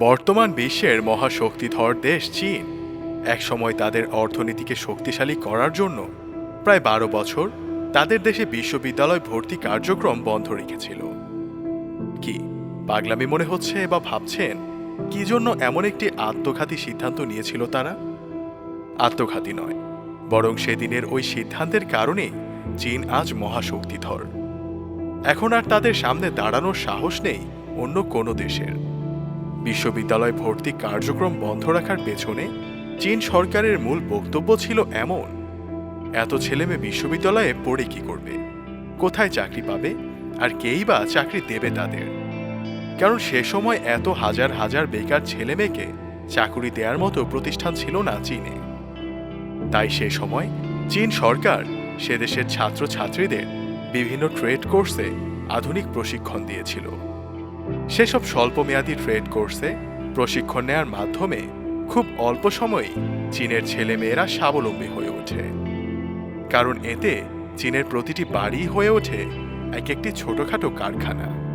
বর্তমান বিশ্বের মহাশক্তিধর দেশ চীন। একসময় তাদের অর্থনীতিকে শক্তিশালী করার জন্য প্রায় বারো বছর তাদের দেশে বিশ্ববিদ্যালয় ভর্তি কার্যক্রম বন্ধ রেখেছিল। কি পাগলামি মনে হচ্ছে বা ভাবছেন? কি জন্য এমন একটি আত্মঘাতী সিদ্ধান্ত নিয়েছিল তারা? আত্মঘাতী নয়, বরং সেদিনের ওই সিদ্ধান্তের কারণে চীন আজ মহাশক্তিধর। এখন আর তাদের সামনে দাঁড়ানোর সাহস নেই অন্য কোনো দেশের। বিশ্ববিদ্যালয় ভর্তি কার্যক্রম বন্ধ রাখার পেছনে চীন সরকারের মূল বক্তব্য ছিল এমন। এত ছেলেমেয়ে বিশ্ববিদ্যালয়ে পড়ে কি করবে? কোথায় চাকরি পাবে? আর কেই বা চাকরি দেবে তাদের? কারণ সে সময় এত হাজার হাজার বেকার ছেলে মেয়েকে চাকুরি দেওয়ার মতো প্রতিষ্ঠান ছিল না চীনে। তাই সে সময় চীন সরকার সে দেশের ছাত্রছাত্রীদের বিভিন্ন ট্রেড কোর্সে আধুনিক প্রশিক্ষণ দিয়েছিল। সেসব স্বল্পমেয়াদী ট্রেড কোর্সে প্রশিক্ষণ নেওয়ার মাধ্যমে খুব অল্প সময়েই চীনের ছেলেমেয়েরা স্বাবলম্বী হয়ে ওঠে। কারণ এতে চীনের প্রতিটি বাড়ি হয়ে ওঠে এক একটি ছোটখাটো কারখানা।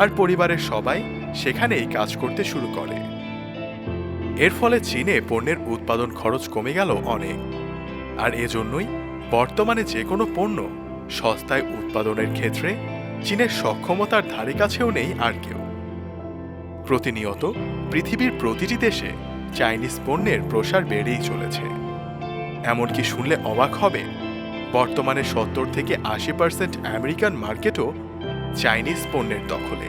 আর পরিবারের সবাই সেখানেই কাজ করতে শুরু করে। এর ফলে চীনে পণ্যের উৎপাদন খরচ কমে গেল অনেক। আর এজন্যই বর্তমানে যে কোনো পণ্য সস্তায় উৎপাদনের ক্ষেত্রে চীনের সক্ষমতার ধারে কাছেও নেই আর কেউ। প্রতিনিয়ত পৃথিবীর প্রতিটি দেশে চাইনিজ পণ্যের প্রসার বেড়েই চলেছে। এমনকি শুনলে অবাক হবে, বর্তমানে সত্তর থেকে আশি পার্সেন্ট আমেরিকান মার্কেটও চাইনিজ পণ্যের দখলে।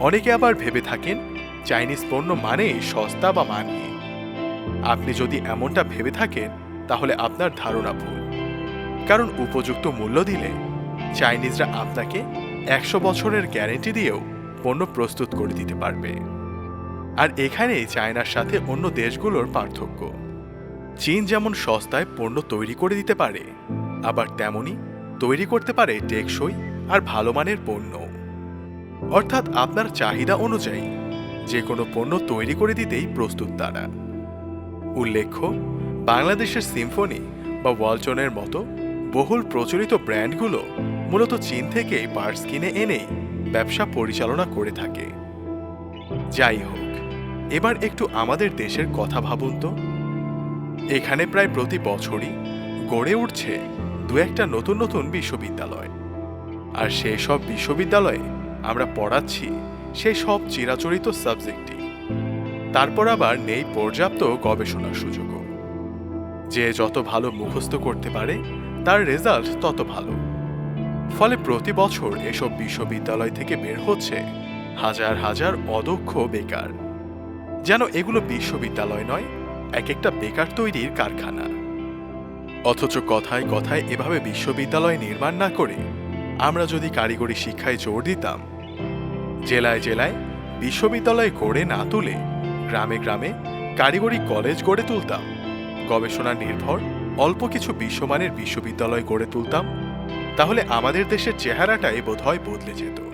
অনেকে আবার ভেবে থাকেন, চাইনিজ পণ্য মানেই সস্তা বা মানিয়ে আপনি যদি এমনটা ভেবে থাকেন, তাহলে আপনার ধারণা ভুল। কারণ উপযুক্ত মূল্য দিলে চাইনিজরা আপনাকে একশো বছরের গ্যারেন্টি দিয়েও পণ্য প্রস্তুত করে দিতে পারবে। আর এখানেই চায়নার সাথে অন্য দেশগুলোর পার্থক্য। চীন যেমন সস্তায় পণ্য তৈরি করে দিতে পারে, আবার তেমনি তৈরি করতে পারে টেকসই আর ভালো মানের পণ্য। অর্থাৎ আপনার চাহিদা অনুযায়ী যে কোনো পণ্য তৈরি করে দিতেই প্রস্তুত তারা। উল্লেখ্য, বাংলাদেশের সিম্ফনি বা ওয়ালটনের মতো বহুল প্রচলিত ব্র্যান্ডগুলো মূলত চীন থেকেই পার্টস কিনে এনে ব্যবসা পরিচালনা করে থাকে। যাই হোক, এবার একটু আমাদের দেশের কথা ভাবুন তো। এখানে প্রায় প্রতি বছরই গড়ে উঠছে দু একটা নতুন নতুন বিশ্ববিদ্যালয়। আর সেই সব বিশ্ববিদ্যালয়ে আমরা পড়াচ্ছি সেই সব চিরাচরিত সাবজেক্টই। তারপর আবার নেই পর্যাপ্ত গবেষণার সুযোগও। যে যত ভালো মুখস্থ করতে পারে, তার রেজাল্ট তত ভালো। ফলে প্রতি বছর এসব বিশ্ববিদ্যালয় থেকে বের হচ্ছে হাজার হাজার অদক্ষ বেকার। যেন এগুলো বিশ্ববিদ্যালয় নয় এক একটা বেকার তৈরির কারখানা। অথচ কথায় কথায় এভাবে বিশ্ববিদ্যালয় নির্মাণ না করে আমরা যদি কারিগরি শিক্ষায় জোর দিতাম, জেলায় জেলায় বিশ্ববিদ্যালয় গড়ে না তুলে গ্রামে গ্রামে কারিগরি কলেজ গড়ে তুলতাম, গবেষণা নির্ভর অল্প কিছু বিশ্বমানের বিশ্ববিদ্যালয় গড়ে তুলতাম তাহলে আমাদের দেশের চেহারাটাই বোধহয় বদলে যেত।